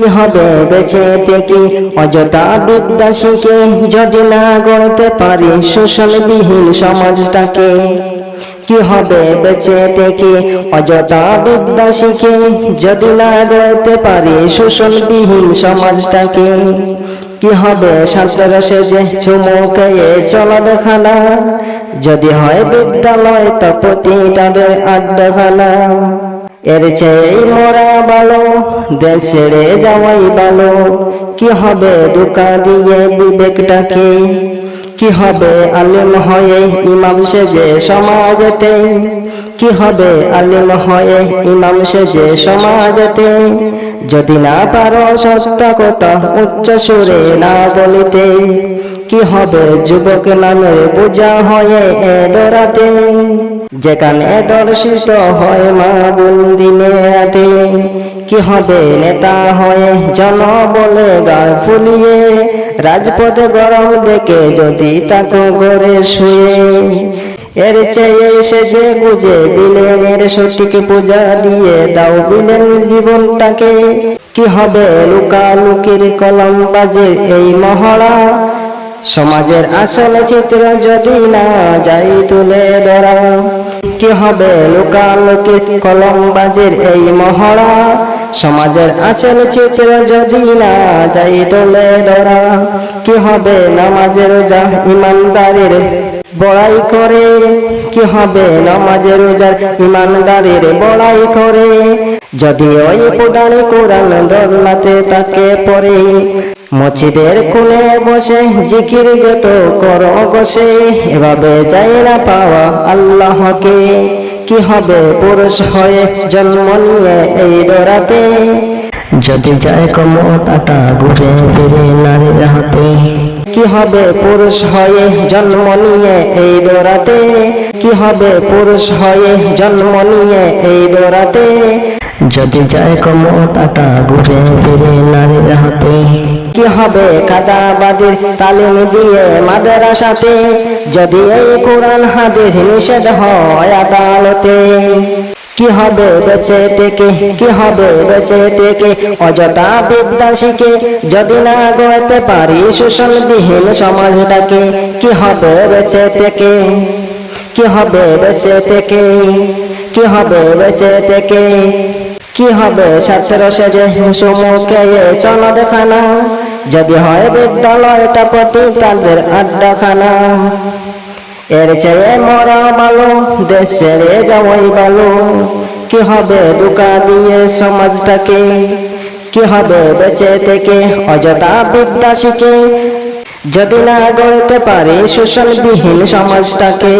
কি হবে বেঁচে থেকে অযথা বিদ্যা শিখে যদি না গড়তে পারি শোষণবিহীন সমাজটাকে, কি হবে বেঁচে থেকে অযথা বিদ্যা শিখে যদি না গড়তে পারি শোষণবিহীন সমাজটাকে, কি হবে শাস্ত্র সেজে চুমুকে চলা দেখানা? যদি হয় বিদ্যালয় তপতি তাদের আড্ডাখানা। এর চেয়ে মরা ভালো, দেশ ছেড়ে যাওয়াই ভালো। কি হবে দোকা দিয়ে বিবেকটাকে? কি হবে আলিম হয়ে ইমাম সেজে সমাজেতে? কি হবে আলিম হয়ে ইমাম সেজে সমাজেতে? যদি না পারো সত্য কথা উচ্চ সুরে না বলিতে, কি হবে যুবক নামের বোঝা হয়ে এ দরাতে? যেখানে দর্শিত হয় মা দিনে রাতে কি হবে নেতা হয়ে জন বলে গাড় ফুলিয়ে, রাজপথে গরম দেখে যদি তাকে গড়ে শুয়ে। এর চেয়ে সে যে বুঝে বিলেনের সঠিক পূজা দিয়ে দাও বিলেন জীবনটাকে, কি হবে লুকালুকির কলম বাজে এই মহড়া? সমাজের আসল চিত্র যদি না যাই তুলে ধরা। কি হবে? লোকালোকে কলম বাজের এই মহড়া? সমাজের আচল চিত্র যদি না যাই তোলে ধরা, কি হবে নামাজের যা ইমানদারের? বড়াই করে, কি হবে নামাজের যা ইমানদারের বড়াই করে? যদি ওই প্রধান কোরআন দরলাতে তাকে পড়ে, মসজিদের কোণে বসে জিকির যত কর বসে এভাবে যাই না পাওয়া আল্লাহকে। কি হবে পুরুষ হয়ে জন্ম নিয়ে এই দরাতে? যদি যায় কমতাটা ঘুরে ফিরে নারীর হাতে, কি হবে পুরুষ হয়ে জন্ম নিয়ে এই দরাতে? কি হবে পুরুষ হয়ে জন্ম নিয়ে এই দরাতে? যদি যায় কমতাটা ঘুরে ফিরে নারীর হাতে। কি হবে কাদাবাদির তালিম দিয়ে মাদ্রাসাতে? যদি এই কোরআন হাদিস নিষেধ হয় আদালতে। কি হবে বেঁচে থেকে? কি হবে বেঁচে থেকে? অযথা বিদ্যা শিখে যদি না গড়তে পারি শোষণবিহীন সমাজটাকে, কি হবে বেঁচে থেকে? কি হবে বেঁচে থেকে? কি হবে বেঁচে থেকে? কি হবে? ছাত্র সেজে সমুখে সনদ খানা যদি হয় বিদ্যালয়টা প্রতি তাদের আড্ডাখানা। এর চেয়ে মরা ভালো দেশ ছেড়ে যাওয়াই ভালো কি হবে দোকা দিয়ে সমাজটাকে? কি হবে বেঁচে থেকে অযথা বিদ্যা শিখে? যদি না গড়তে পারে শোষণবিহীন সমাজটাকে।